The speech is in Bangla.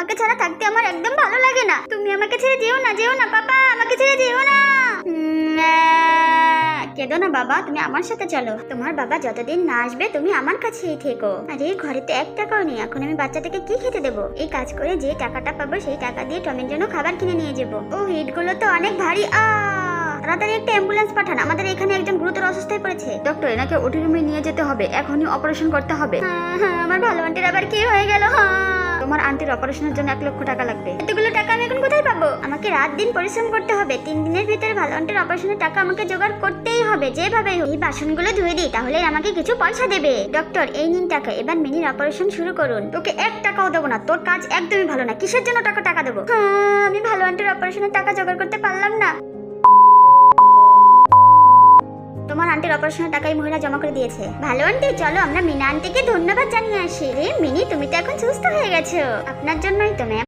তোমাকে ছাড়া থাকতে আমার একদম ভালো লাগে না। তুমি আমাকে ছেড়ে যেও না যেও না পাপা আমাকে ছেড়ে যেও না। কেঁদো না বাবা তুমি আমার সাথে চলো। তোমার বাবা যতদিন না আসবে তুমি আমার কাছেই থেকো। আরে ঘরে তো এক টাকাও নেই এখন আমি বাচ্চাটাকে কি খেতে দেবো? এই কাজ করে যে টাকাটা পাবো সেই টাকা দিয়ে টমের জন্য খাবার কিনে নিয়ে যাব। ও হিটগুলো তো অনেক ভারী আ। তাড়াতাড়ি একটা অ্যাম্বুলেন্স পাঠান আমাদের এখানে একজন গুরুতর অসুস্থ হয়ে পড়েছে। ডক্টর এনাকে ওটি রুমে নিয়ে যেতে হবে এখনই অপারেশন করতে হবে। হ্যাঁ, হ্যাঁ, আমার ভালো আন্টির আবার কি হয়ে গেল? তোমার আন্টির অপারেশনের জন্য এক লক্ষ টাকা লাগবে। এতগুলো টাকা আমি এখন কোথায় পাবো? আমাকে রাত দিন পরিশ্রম করতে হবে। তিন দিনের ভিতরে ভালো আন্টির অপারেশনের টাকা আমাকে জোগাড় করতেই হবে যেভাবে এই বাসনগুলো ধুয়ে দিই তাহলে আমাকে কিছু পয়সা দেবে। ডক্টর এই নিন টাকা। এবার মিনির অপারেশন শুরু করুন। তোকে এক টাকাও দেবো না। তোর কাজ একদমই ভালো না। কিসের জন্য টাকা টাকা দেবো? হ্যাঁ, আমি ভালো আন্টির অপারেশনের টাকা জোগাড় করতে পারলাম না। আন্টির অপারেশনের টাকা এই মহিলা জমা করে দিয়েছে। ভালো, আন্টি, চলো, আমরা মিনা আন্টিকে ধন্যবাদ জানিয়ে আসি। রে মিনি, তুমি তো এখন সুস্থ হয়ে গেছো। আপনার জন্যই তো ম্যাম